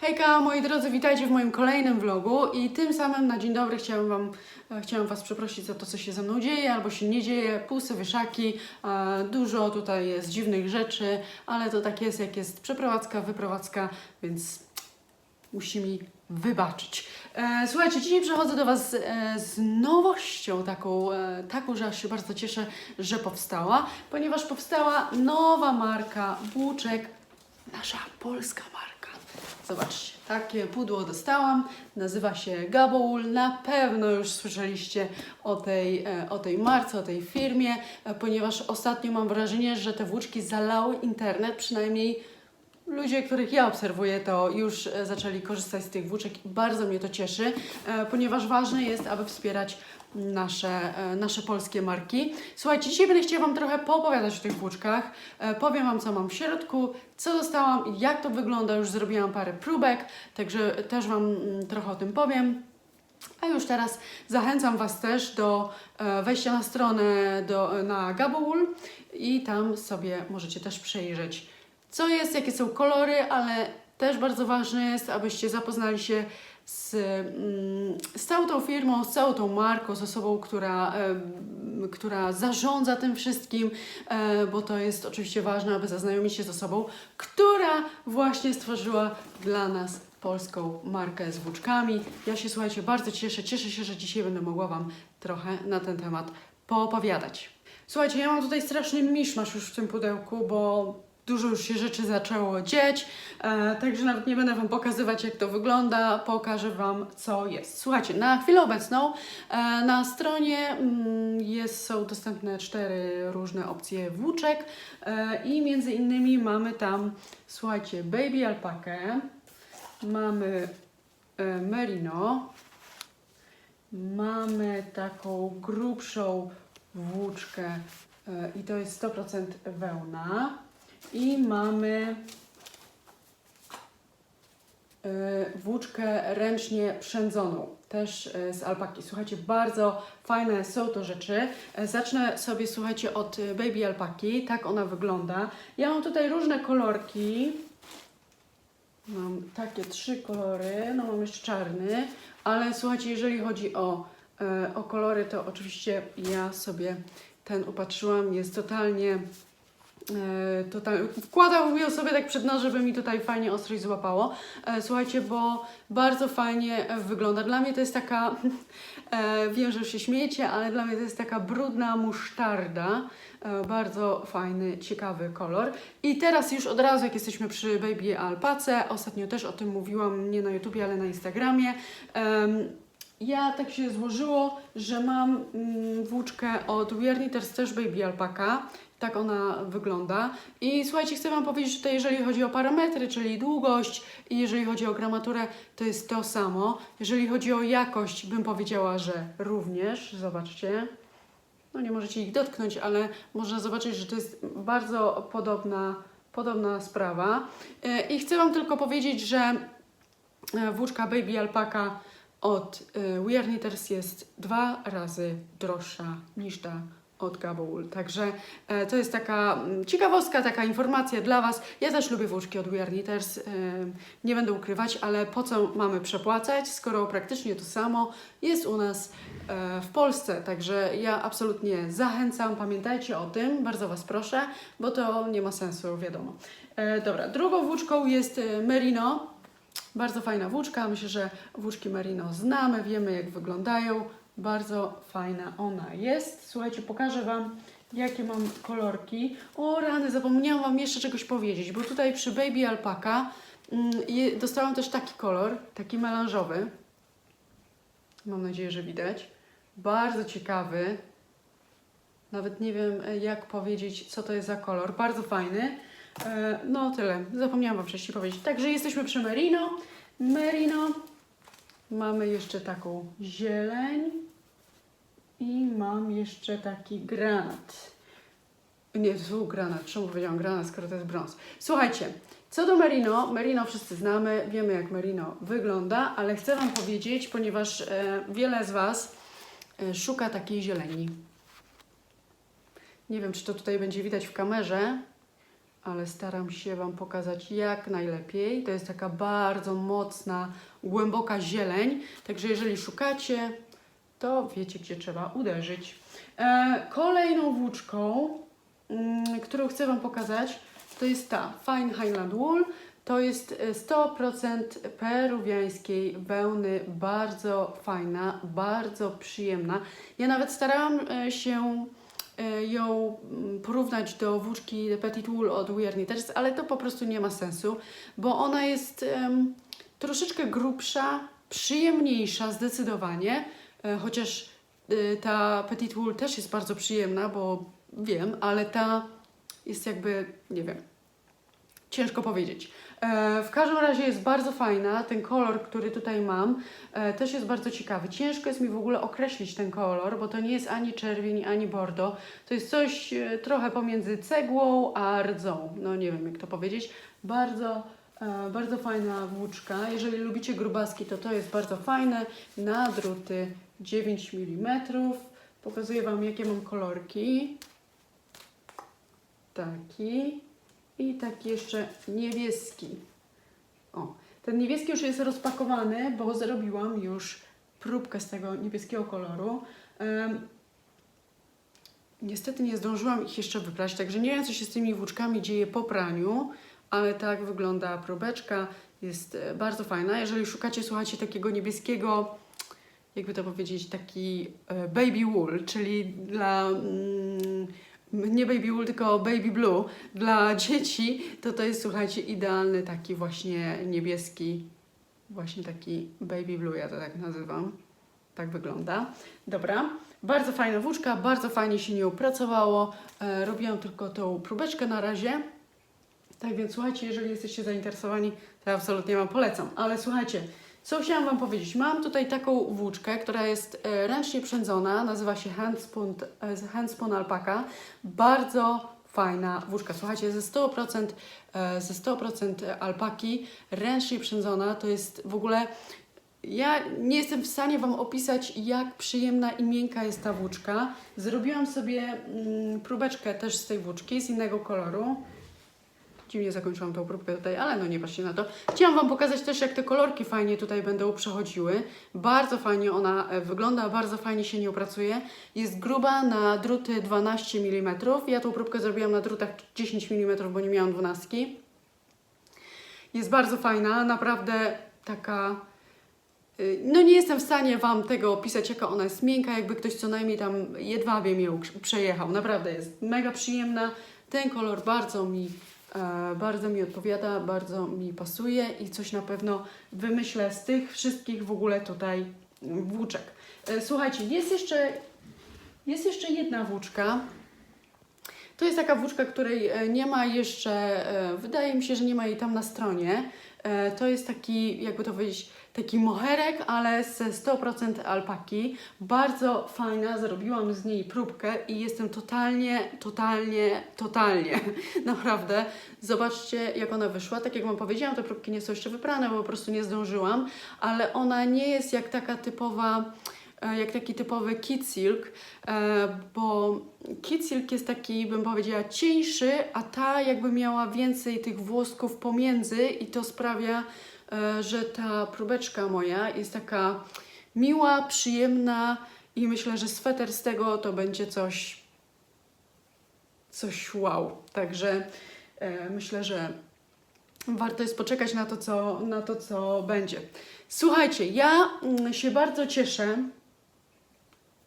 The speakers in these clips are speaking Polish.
Hejka, moi drodzy, witajcie w moim kolejnym vlogu i tym samym na dzień dobry chciałam wam, e, chciałam Was przeprosić za to, co się ze mną dzieje albo się nie dzieje, pusy, wieszaki, e, dużo tutaj jest dziwnych rzeczy, ale to tak jest, jak jest przeprowadzka, wyprowadzka, więc musi mi wybaczyć. E, słuchajcie, dzisiaj przychodzę do Was z nowością taką, taką, że się bardzo cieszę, że powstała, ponieważ powstała nowa marka włóczek, nasza polska marka. Zobaczcie, takie pudło dostałam, nazywa się Gaboul. Na pewno już słyszeliście o tej, e, o tej marce, o tej firmie, e, ponieważ ostatnio mam wrażenie, że te włóczki zalały internet, przynajmniej Ludzie, których ja obserwuję, to już e, zaczęli korzystać z tych włóczek i bardzo mnie to cieszy, ponieważ ważne jest, aby wspierać nasze, e, nasze polskie marki. Słuchajcie, dzisiaj będę chciała Wam trochę poopowiadać o tych włóczkach. E, Powiem Wam, co mam w środku, co dostałam, jak to wygląda. Już zrobiłam parę próbek, także też Wam mm, trochę o tym powiem. A już teraz zachęcam Was też do e, wejścia na stronę do, na Gaboul i tam sobie możecie też przejrzeć, co jest, jakie są kolory, ale też bardzo ważne jest, abyście zapoznali się z, mm, z całą tą firmą, z całą tą marką, z osobą, która, która zarządza tym wszystkim, e, bo to jest oczywiście ważne, aby zaznajomić się z osobą, która właśnie stworzyła dla nas polską markę z włóczkami. Ja się, słuchajcie, bardzo cieszę. Cieszę się, że dzisiaj będę mogła Wam trochę na ten temat poopowiadać. Słuchajcie, ja mam tutaj straszny miszmasz już w tym pudełku, bo dużo już się rzeczy zaczęło dzieć, e, także nawet nie będę Wam pokazywać, jak to wygląda, pokażę Wam, co jest. Słuchajcie, na chwilę obecną e, na stronie mm, jest, są dostępne cztery różne opcje włóczek e, i między innymi mamy tam, słuchajcie, baby alpakę, mamy e, merino, mamy taką grubszą włóczkę e, i to jest 100% wełna. I mamy e, włóczkę ręcznie przędzoną, też e, z alpaki. Słuchajcie, bardzo fajne są to rzeczy. E, Zacznę sobie, słuchajcie, od baby alpaki. Tak ona wygląda. Ja mam tutaj różne kolorki. Mam takie trzy kolory, no mam jeszcze czarny, ale słuchajcie, jeżeli chodzi o, o kolory, to oczywiście ja sobie ten upatrzyłam. Jest totalnie E, Total, wkładałbym ją sobie tak przed nos, żeby mi tutaj fajnie ostrość złapało. E, słuchajcie, bo bardzo fajnie wygląda. Dla mnie to jest taka, e, wiem, że się śmiejecie, ale dla mnie to jest taka brudna musztarda. Bardzo fajny, ciekawy kolor. I teraz już od razu, jak jesteśmy przy Baby Alpace, ostatnio też o tym mówiłam, nie na YouTubie, ale na Instagramie. Ja tak się złożyło, że mam mm, włóczkę od Wearniters też Baby Alpaka. Tak ona wygląda. I słuchajcie, chcę Wam powiedzieć, że to jeżeli chodzi o parametry, czyli długość i jeżeli chodzi o gramaturę, to jest to samo. Jeżeli chodzi o jakość, bym powiedziała, że również. Zobaczcie. No nie możecie ich dotknąć, ale można zobaczyć, że to jest bardzo podobna, podobna sprawa. E, I chcę Wam tylko powiedzieć, że e, włóczka Baby Alpaka od We Are Knitters jest dwa razy droższa niż ta od Gaboul. Także e, to jest taka mm, ciekawostka, taka informacja dla Was. Ja też lubię włóczki od We Are Knitters, e, nie będę ukrywać, ale po co mamy przepłacać, skoro praktycznie to samo jest u nas e, w Polsce. Także ja absolutnie zachęcam, pamiętajcie o tym, bardzo Was proszę, bo to nie ma sensu, wiadomo. E, dobra, drugą włóczką jest e, Merino. Bardzo fajna włóczka. Myślę, że włóczki Merino znamy, wiemy jak wyglądają. Bardzo fajna ona jest. Słuchajcie, pokażę Wam, jakie mam kolorki. O rany, zapomniałam Wam jeszcze czegoś powiedzieć, bo tutaj przy Baby Alpaka mm, dostałam też taki kolor, taki melanżowy. Mam nadzieję, że widać. Bardzo ciekawy. Nawet nie wiem, e, jak powiedzieć, co to jest za kolor. Bardzo fajny. E, No, tyle. Zapomniałam Wam wcześniej powiedzieć. Także jesteśmy przy Merino. Merino. Mamy jeszcze taką zieleń. I mam jeszcze taki granat. Nie, był granat. Czemu powiedziałam granat, skoro to jest brąz? Słuchajcie, co do Merino, Merino wszyscy znamy, wiemy jak Merino wygląda, ale chcę Wam powiedzieć, ponieważ e, wiele z Was e, szuka takiej zieleni. Nie wiem, czy to tutaj będzie widać w kamerze, ale staram się Wam pokazać jak najlepiej. To jest taka bardzo mocna, głęboka zieleń, także jeżeli szukacie, to wiecie, gdzie trzeba uderzyć. E, kolejną włóczką, mm, którą chcę Wam pokazać, to jest ta Fine Highland Wool. To jest e, 100% peruwiańskiej wełny, bardzo fajna, bardzo przyjemna. Ja nawet starałam e, się e, ją mm, porównać do włóczki Petit Wool od We Knitters, ale to po prostu nie ma sensu, bo ona jest em, troszeczkę grubsza, przyjemniejsza zdecydowanie, e, chociaż e, ta Petit Wool też jest bardzo przyjemna, bo wiem, ale ta jest jakby, nie wiem, ciężko powiedzieć. E, w każdym razie jest bardzo fajna. Ten kolor, który tutaj mam, e, też jest bardzo ciekawy. Ciężko jest mi w ogóle określić ten kolor, bo to nie jest ani czerwień, ani bordo. To jest coś e, trochę pomiędzy cegłą a rdzą. No nie wiem, jak to powiedzieć. Bardzo, e, bardzo fajna włóczka. Jeżeli lubicie grubaski, to to jest bardzo fajne. Na druty 9 mm. Pokazuję Wam, jakie mam kolorki. Taki i taki jeszcze niebieski. O, ten niebieski już jest rozpakowany, bo zrobiłam już próbkę z tego niebieskiego koloru. Em, niestety nie zdążyłam ich jeszcze wybrać, także nie wiem, co się z tymi włóczkami dzieje po praniu, ale tak wygląda próbeczka. Jest e, bardzo fajna. Jeżeli szukacie, słuchajcie, takiego niebieskiego, jakby to powiedzieć, taki e, baby wool, czyli dla mm, nie baby wool, tylko baby blue dla dzieci, to to jest, słuchajcie, idealny taki właśnie niebieski, właśnie taki baby blue, ja to tak nazywam. Tak wygląda. Dobra, bardzo fajna włóczka, bardzo fajnie się nią pracowało. E, robiłam tylko tą próbeczkę na razie. Tak więc słuchajcie, jeżeli jesteście zainteresowani, to absolutnie Wam polecam. Ale słuchajcie, co chciałam Wam powiedzieć? Mam tutaj taką włóczkę, która jest e, ręcznie przędzona, nazywa się Handspun, e, handspun Alpaka. Bardzo fajna włóczka. Słuchajcie, ze 100%, e, ze 100% alpaki, ręcznie przędzona, to jest w ogóle... Ja nie jestem w stanie Wam opisać, jak przyjemna i miękka jest ta włóczka. Zrobiłam sobie mm, próbeczkę też z tej włóczki, z innego koloru. Dziwnie zakończyłam tą próbkę tutaj, ale no nie patrzcie na to. Chciałam Wam pokazać też, jak te kolorki fajnie tutaj będą przechodziły. Bardzo fajnie ona e, wygląda, bardzo fajnie się nią pracuje. Jest gruba na druty 12 mm. Ja tą próbkę zrobiłam na drutach 10 mm, bo nie miałam 12. Jest bardzo fajna, naprawdę taka... y, No nie jestem w stanie Wam tego opisać, jaka ona jest miękka, jakby ktoś co najmniej tam jedwabiem ją prze- przejechał. Naprawdę jest mega przyjemna. Ten kolor bardzo mi, bardzo mi odpowiada, bardzo mi pasuje i coś na pewno wymyślę z tych wszystkich w ogóle tutaj włóczek. E, słuchajcie, jest jeszcze, jest jeszcze jedna włóczka. To jest taka włóczka, której e, nie ma jeszcze, e, wydaje mi się, że nie ma jej tam na stronie. E, To jest taki, jakby to powiedzieć, taki moherek, ale ze 100% alpaki. Bardzo fajna, zrobiłam z niej próbkę i jestem totalnie, totalnie, totalnie, naprawdę. Zobaczcie, jak ona wyszła. Tak jak Wam powiedziałam, te próbki nie są jeszcze wyprane, bo po prostu nie zdążyłam, ale ona nie jest jak taka typowa jak taki typowy kit silk, e, bo kit silk jest taki, bym powiedziała, cieńszy, a ta jakby miała więcej tych włosków pomiędzy i to sprawia, e, że ta próbeczka moja jest taka miła, przyjemna i myślę, że sweter z tego to będzie coś coś wow. Także e, myślę, że warto jest poczekać na to, co, na to, co będzie. Słuchajcie, ja mm, się bardzo cieszę,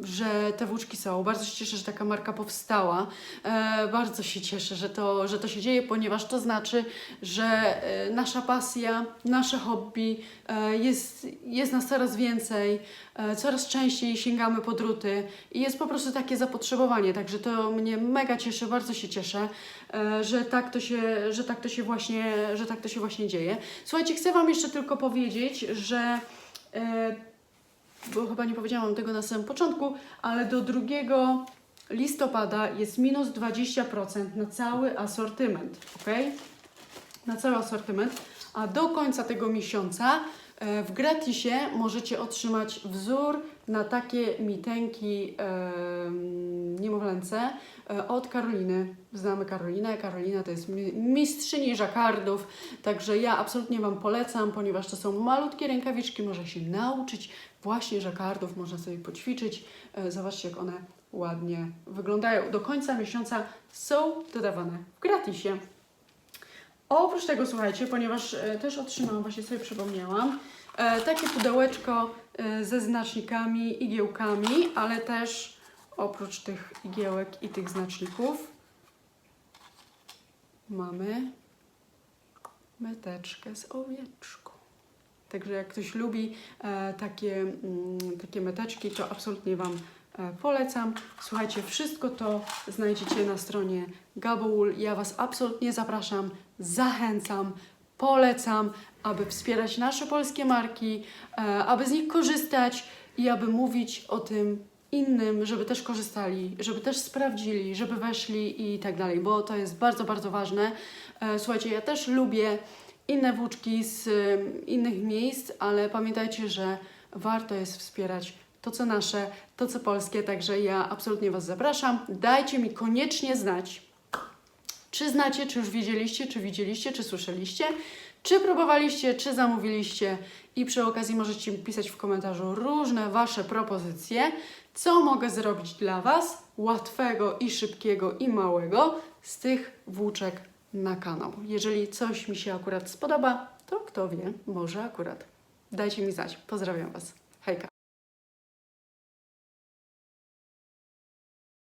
że te włóczki są. Bardzo się cieszę, że taka marka powstała. E, bardzo się cieszę, że to, że to się dzieje, ponieważ to znaczy, że e, nasza pasja, nasze hobby e, jest, jest nas coraz więcej, e, coraz częściej sięgamy po druty i jest po prostu takie zapotrzebowanie. Także to mnie mega cieszy, bardzo się cieszę, e, że tak to się, że tak to się właśnie, że tak to się właśnie dzieje. Słuchajcie, chcę Wam jeszcze tylko powiedzieć, że e, bo chyba nie powiedziałam tego na samym początku, ale do 2 listopada jest minus 20% na cały asortyment, ok? Na cały asortyment, a do końca tego miesiąca E, W gratisie możecie otrzymać wzór na takie mitenki em, niemowlęce e, od Karoliny. Znamy Karolinę. Karolina to jest mi- mistrzyni żakardów, także ja absolutnie Wam polecam, ponieważ to są malutkie rękawiczki, można się nauczyć właśnie żakardów, można sobie poćwiczyć. E, Zobaczcie, jak one ładnie wyglądają. Do końca miesiąca są dodawane w gratisie. Oprócz tego, słuchajcie, ponieważ e, też otrzymałam, właśnie sobie przypomniałam, e, takie pudełeczko ze znacznikami, igiełkami, ale też oprócz tych igiełek i tych znaczników mamy meteczkę z owieczką. Także jak ktoś lubi e, takie, mm, takie meteczki, to absolutnie Wam e, polecam. Słuchajcie, wszystko to znajdziecie na stronie Gaboul. Ja Was absolutnie zapraszam, zachęcam, polecam, aby wspierać nasze polskie marki, e, aby z nich korzystać i aby mówić o tym innym, żeby też korzystali, żeby też sprawdzili, żeby weszli i tak dalej, bo to jest bardzo, bardzo ważne. Słuchajcie, ja też lubię inne włóczki z em, innych miejsc, ale pamiętajcie, że warto jest wspierać to, co nasze, to, co polskie, także ja absolutnie Was zapraszam. Dajcie mi koniecznie znać, czy znacie, czy już wiedzieliście, czy widzieliście, czy słyszeliście, czy próbowaliście, czy zamówiliście i przy okazji możecie pisać w komentarzu różne Wasze propozycje, co mogę zrobić dla Was łatwego i szybkiego i małego z tych włóczek na kanał. Jeżeli coś mi się akurat spodoba, to kto wie, może akurat. Dajcie mi znać. Pozdrawiam Was.